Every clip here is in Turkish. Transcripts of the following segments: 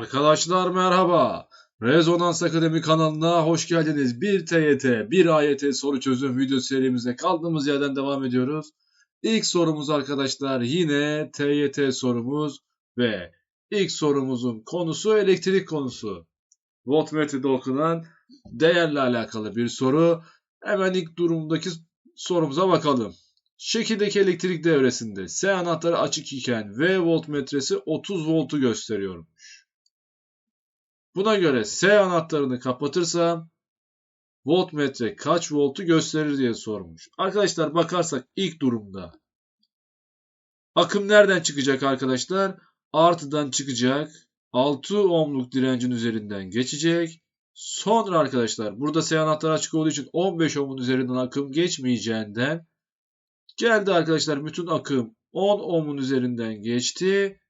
Arkadaşlar merhaba. Rezonans Akademi kanalına hoş geldiniz. Bir TYT, bir AYT soru çözüm video serimize kaldığımız yerden devam ediyoruz. İlk sorumuz arkadaşlar yine TYT sorumuz ve ilk sorumuzun konusu elektrik konusu. Voltmetrede okunan değerle alakalı bir soru. Hemen ilk durumdaki sorumuza bakalım. Şekildeki elektrik devresinde S anahtarı açık iken V voltmetresi 30 voltu gösteriyormuş. Buna göre S anahtarını kapatırsam voltmetre kaç voltu gösterir diye sormuş. Arkadaşlar bakarsak ilk durumda akım nereden çıkacak arkadaşlar? Artıdan çıkacak. 6 ohmluk direncin üzerinden geçecek. Sonra arkadaşlar burada S anahtarı açık olduğu için 15 ohmun üzerinden akım geçmeyeceğinden geldi arkadaşlar bütün akım 10 ohmun üzerinden geçti.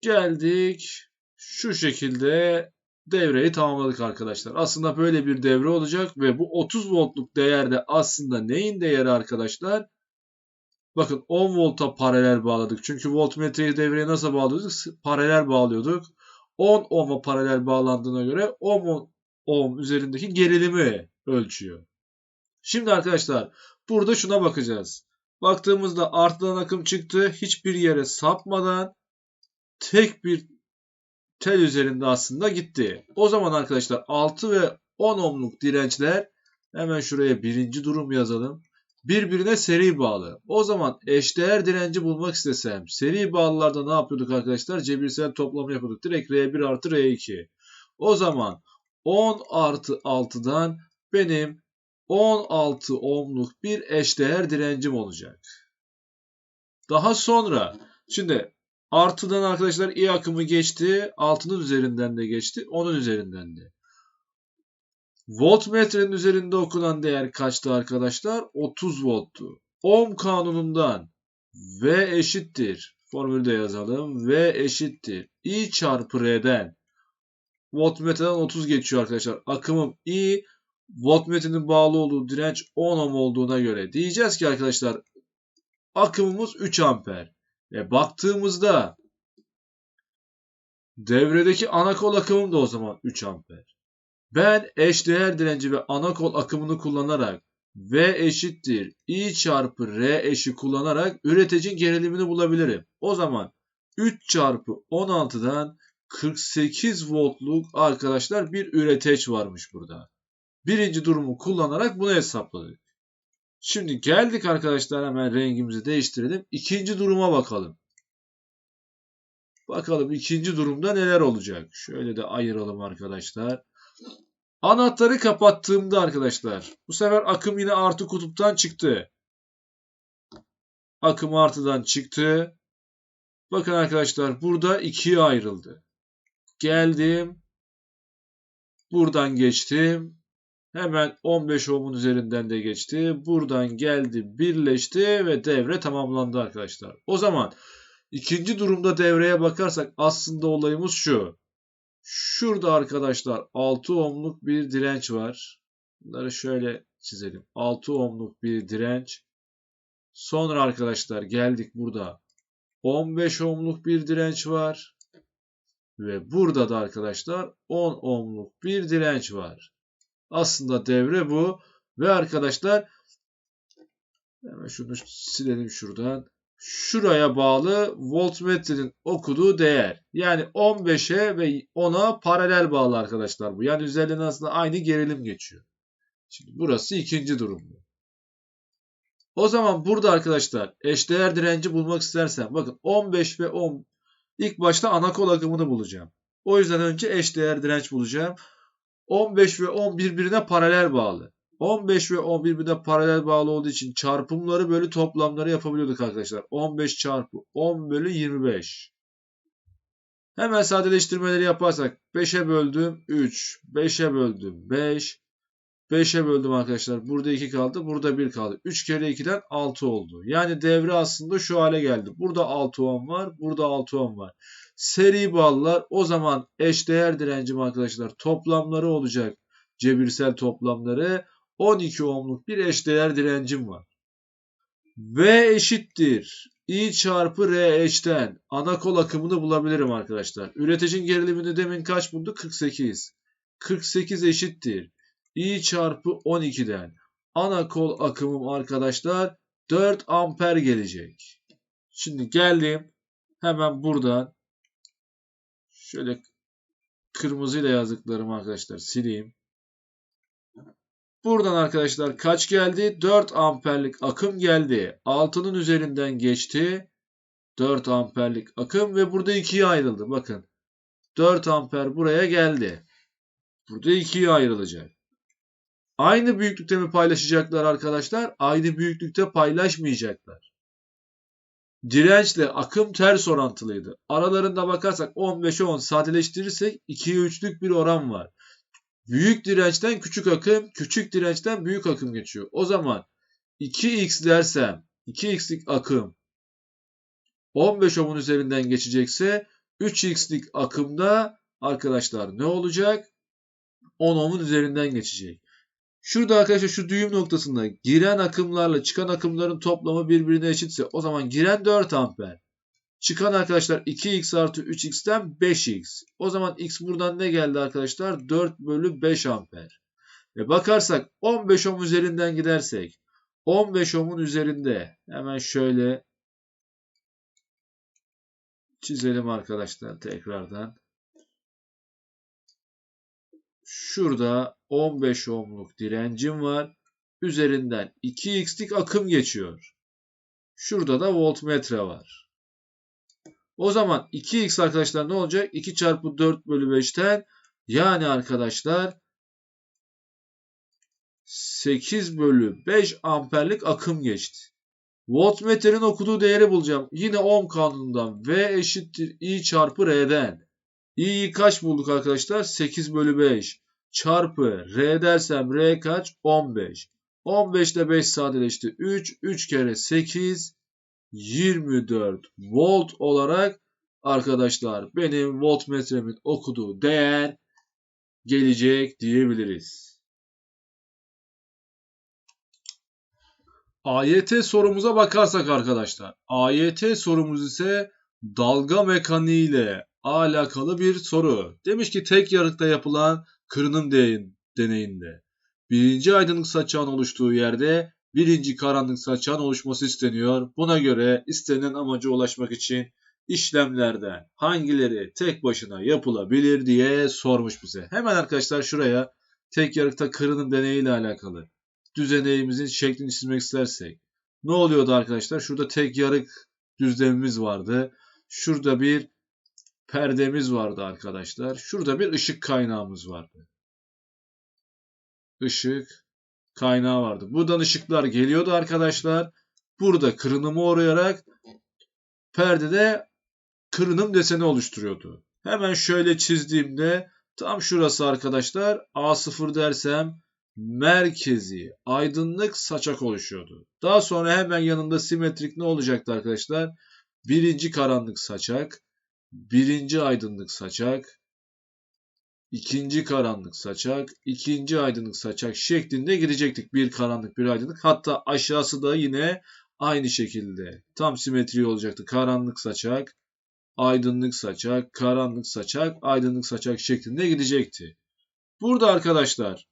Geldik şu şekilde devreyi tamamladık arkadaşlar. Aslında böyle bir devre olacak ve bu 30 voltluk değerde aslında neyin değeri arkadaşlar? Bakın 10 volta paralel bağladık. Çünkü voltmetreyi devreye nasıl bağlıyorduk? Paralel bağlıyorduk. 10 ohm'a paralel bağlandığına göre 10 ohm üzerindeki gerilimi ölçüyor. Şimdi arkadaşlar burada şuna bakacağız. Baktığımızda artıdan akım çıktı. Hiçbir yere sapmadan tek bir tel üzerinde aslında gitti. O zaman arkadaşlar 6 ve 10 ohmluk dirençler hemen şuraya birinci durum yazalım. Birbirine seri bağlı. O zaman eşdeğer direnci bulmak istesem seri bağlılarda ne yapıyorduk arkadaşlar? Cebirsel toplamı yapıyorduk. Direkt R1 artı R2. O zaman 10 artı 6'dan benim 16 ohmluk bir eşdeğer direncim olacak. Daha sonra şimdi artıdan arkadaşlar i akımı geçti. Altının üzerinden de geçti. Onun üzerinden de. Voltmetrenin üzerinde okunan değer kaçtı arkadaşlar? 30 volttu. Ohm kanunundan V eşittir. Formülü de yazalım. V eşittir. I çarpı R'den. Voltmetreden 30 geçiyor arkadaşlar. Akımım I. Voltmetrenin bağlı olduğu direnç 10 ohm olduğuna göre. Diyeceğiz ki arkadaşlar akımımız 3 amper. E baktığımızda devredeki ana kol akımım da o zaman 3 amper. Ben eşdeğer direnci ve ana kol akımını kullanarak V eşittir I çarpı R eşi kullanarak üreticinin gerilimini bulabilirim. O zaman 3 çarpı 16'dan 48 voltluk arkadaşlar bir üreteç varmış burada. Birinci durumu kullanarak bunu hesapladık. Şimdi geldik arkadaşlar hemen rengimizi değiştirelim. İkinci duruma bakalım. Bakalım ikinci durumda neler olacak. Şöyle de ayıralım arkadaşlar. Anahtarı kapattığımda arkadaşlar bu sefer akım yine artı kutuptan çıktı. Akım artıdan çıktı. Bakın arkadaşlar burada ikiye ayrıldı. Geldim. Buradan geçtim. Hemen 15 ohmun üzerinden de geçti. Buradan geldi birleşti ve devre tamamlandı arkadaşlar. O zaman ikinci durumda devreye bakarsak aslında olayımız şu. Şurada arkadaşlar 6 ohmluk bir direnç var. Bunları şöyle çizelim. 6 ohmluk bir direnç. Sonra arkadaşlar geldik burada 15 ohmluk bir direnç var. Ve burada da arkadaşlar 10 ohmluk bir direnç var. Aslında devre bu. Ve arkadaşlar hemen şunu silelim şuradan. Şuraya bağlı voltmetrenin okuduğu değer. Yani 15'e ve 10'a paralel bağlı arkadaşlar bu. Yani üzerinden aslında aynı gerilim geçiyor. Şimdi burası ikinci durum. O zaman burada arkadaşlar eşdeğer direnci bulmak istersen bakın 15 ve 10 ilk başta ana kol akımını bulacağım. O yüzden önce eşdeğer direnç bulacağım. 15 ve 10 birbirine paralel bağlı. 15 ve 10 birbirine paralel bağlı olduğu için çarpımları bölü toplamları yapabiliyorduk arkadaşlar. 15 çarpı 10 bölü 25. Hemen sadeleştirmeleri yaparsak 5'e böldüm 3, 5'e böldüm 5, 5'e böldüm arkadaşlar. Burada 2 kaldı, burada 1 kaldı. 3 kere 2'den 6 oldu. Yani devre aslında şu hale geldi. Burada 6 ohm var, burada 6 ohm var. Seri bağlılar o zaman eşdeğer direncim arkadaşlar toplamları olacak. Cebirsel toplamları 12 ohmluk bir eşdeğer direncim var. V eşittir. I çarpı RH'ten ana kol akımını bulabilirim arkadaşlar. Üreticinin gerilimini demin kaç bulduk? 48. 48 eşittir. I çarpı 12'den ana kol akımım arkadaşlar 4 amper gelecek. Şimdi geldim. Hemen buradan şöyle kırmızıyla yazdıklarımı arkadaşlar sileyim. Buradan arkadaşlar kaç geldi? 4 amperlik akım geldi. 6'nın üzerinden geçti. 4 amperlik akım ve burada ikiye ayrıldı. Bakın 4 amper buraya geldi. Burada ikiye ayrılacak. Aynı büyüklükte mi paylaşacaklar arkadaşlar? Aynı büyüklükte paylaşmayacaklar. Dirençle akım ters orantılıydı. Aralarında bakarsak 15'e 10 sadeleştirirsek 2'ye 3'lük bir oran var. Büyük dirençten küçük akım, küçük dirençten büyük akım geçiyor. O zaman 2x dersem 2x'lik akım 15 ohmun üzerinden geçecekse 3x'lik akımda arkadaşlar ne olacak? 10 ohmun üzerinden geçecek. Şurada arkadaşlar şu düğüm noktasında giren akımlarla çıkan akımların toplamı birbirine eşitse o zaman giren 4 amper. Çıkan arkadaşlar 2x artı 3x'ten 5x. O zaman x buradan ne geldi arkadaşlar? 4 bölü 5 amper. Ve bakarsak 15 ohm üzerinden gidersek 15 ohmun üzerinde hemen şöyle çizelim arkadaşlar tekrardan. Şurada 15 ohmluk direncim var. Üzerinden 2x'lik akım geçiyor. Şurada da voltmetre var. O zaman 2x arkadaşlar ne olacak? 2 çarpı 4 bölü 5'ten yani arkadaşlar 8 bölü 5 amperlik akım geçti. Voltmetrenin okuduğu değeri bulacağım. Yine ohm kanunundan V eşittir I çarpı R'den. İ'yi kaç bulduk arkadaşlar? 8 bölü 5 çarpı R dersem R kaç? 15. 15 ile 5 sadeleşti. 3. 3 kere 8 24 volt olarak arkadaşlar benim voltmetremin okuduğu değer gelecek diyebiliriz. AYT sorumuza bakarsak arkadaşlar. AYT sorumuz ise dalga mekaniği ile alakalı bir soru. Demiş ki tek yarıkta yapılan kırınım deneyinde birinci aydınlık saçağın oluştuğu yerde birinci karanlık saçağın oluşması isteniyor. Buna göre istenen amaca ulaşmak için işlemlerden hangileri tek başına yapılabilir diye sormuş bize. Hemen arkadaşlar şuraya tek yarıkta kırınım deneyi ile alakalı düzeneyimizin şeklini çizmek istersek ne oluyordu arkadaşlar? Şurada tek yarık düzlemimiz vardı. Şurada bir perdemiz vardı arkadaşlar. Şurada bir ışık kaynağımız vardı. Işık kaynağı vardı. Buradan ışıklar geliyordu arkadaşlar. Burada kırınımı uğrayarak perdede kırınım deseni oluşturuyordu. Hemen şöyle çizdiğimde tam şurası arkadaşlar A0 dersem merkezi aydınlık saçak oluşuyordu. Daha sonra hemen yanında simetrik ne olacaktı arkadaşlar? Birinci karanlık saçak, birinci aydınlık saçak, ikinci karanlık saçak, ikinci aydınlık saçak şeklinde gidecektik. Bir karanlık, bir aydınlık. Hatta aşağısı da yine aynı şekilde tam simetri olacaktı. Karanlık saçak, aydınlık saçak, karanlık saçak, aydınlık saçak şeklinde gidecekti. Burada arkadaşlar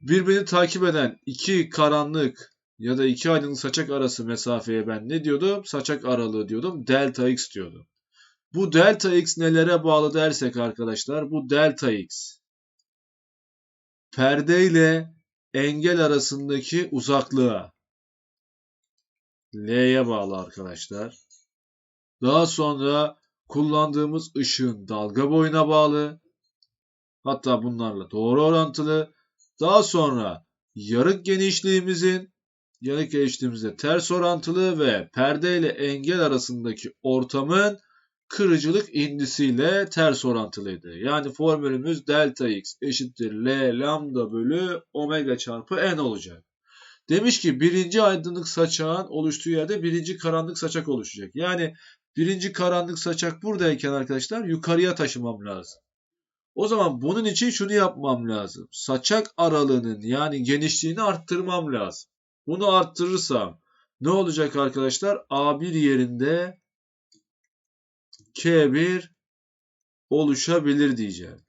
birbirini takip eden iki karanlık ya da iki aydınlık saçak arası mesafeye ben ne diyordum? Saçak aralığı diyordum. Delta x diyordum. Bu delta x nelere bağlı dersek arkadaşlar bu delta x perde ile engel arasındaki uzaklığa L'ye bağlı arkadaşlar. Daha sonra kullandığımız ışığın dalga boyuna bağlı. Hatta bunlarla doğru orantılı. Daha sonra yarık genişliğimizin yarık genişliğimizde ters orantılı ve perde ile engel arasındaki ortamın kırıcılık indisiyle ters orantılıydı. Yani formülümüz delta x eşittir L lambda bölü omega çarpı n olacak. Demiş ki birinci aydınlık saçağın oluştuğu yerde birinci karanlık saçak oluşacak. Yani birinci karanlık saçak buradayken arkadaşlar yukarıya taşımam lazım. O zaman bunun için şunu yapmam lazım. Saçak aralığının yani genişliğini arttırmam lazım. Bunu arttırırsam ne olacak arkadaşlar? A1 yerinde K1 oluşabilir diyeceğim.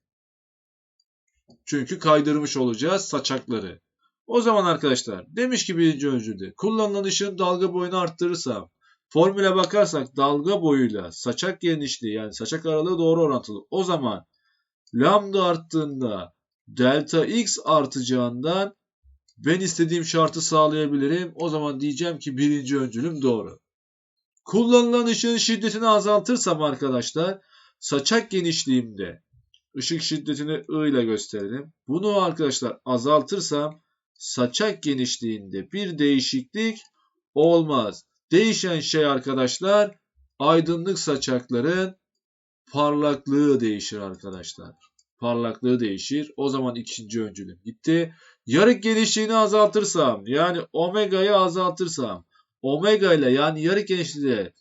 Çünkü kaydırmış olacağız saçakları. O zaman arkadaşlar demiş ki birinci öncülde kullanılan ışığın dalga boyunu arttırırsam formüle bakarsak dalga boyuyla saçak genişliği yani saçak aralığı doğru orantılı. O zaman lambda arttığında delta x artacağından ben istediğim şartı sağlayabilirim. O zaman diyeceğim ki birinci öncülüm doğru. Kullanılan ışığın şiddetini azaltırsam arkadaşlar saçak genişliğimde ışık şiddetini I ile gösterelim. Bunu arkadaşlar azaltırsam saçak genişliğinde bir değişiklik olmaz. Değişen şey arkadaşlar aydınlık saçakların parlaklığı değişir arkadaşlar. Parlaklığı değişir. O zaman ikinci öncülüm gitti. Yarık genişliğini azaltırsam yani omega'yı azaltırsam omega ile yani yarık genişliği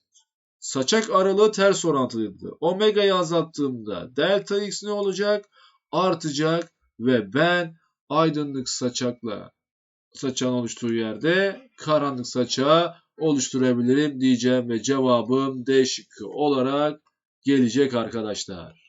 saçak aralığı ters orantılıydı. Omega'yı azalttığımda delta x ne olacak? Artacak ve ben aydınlık saçakla saçağın oluştuğu yerde karanlık saçağı oluşturabilirim diyeceğim ve cevabım D şıkkı olarak gelecek arkadaşlar.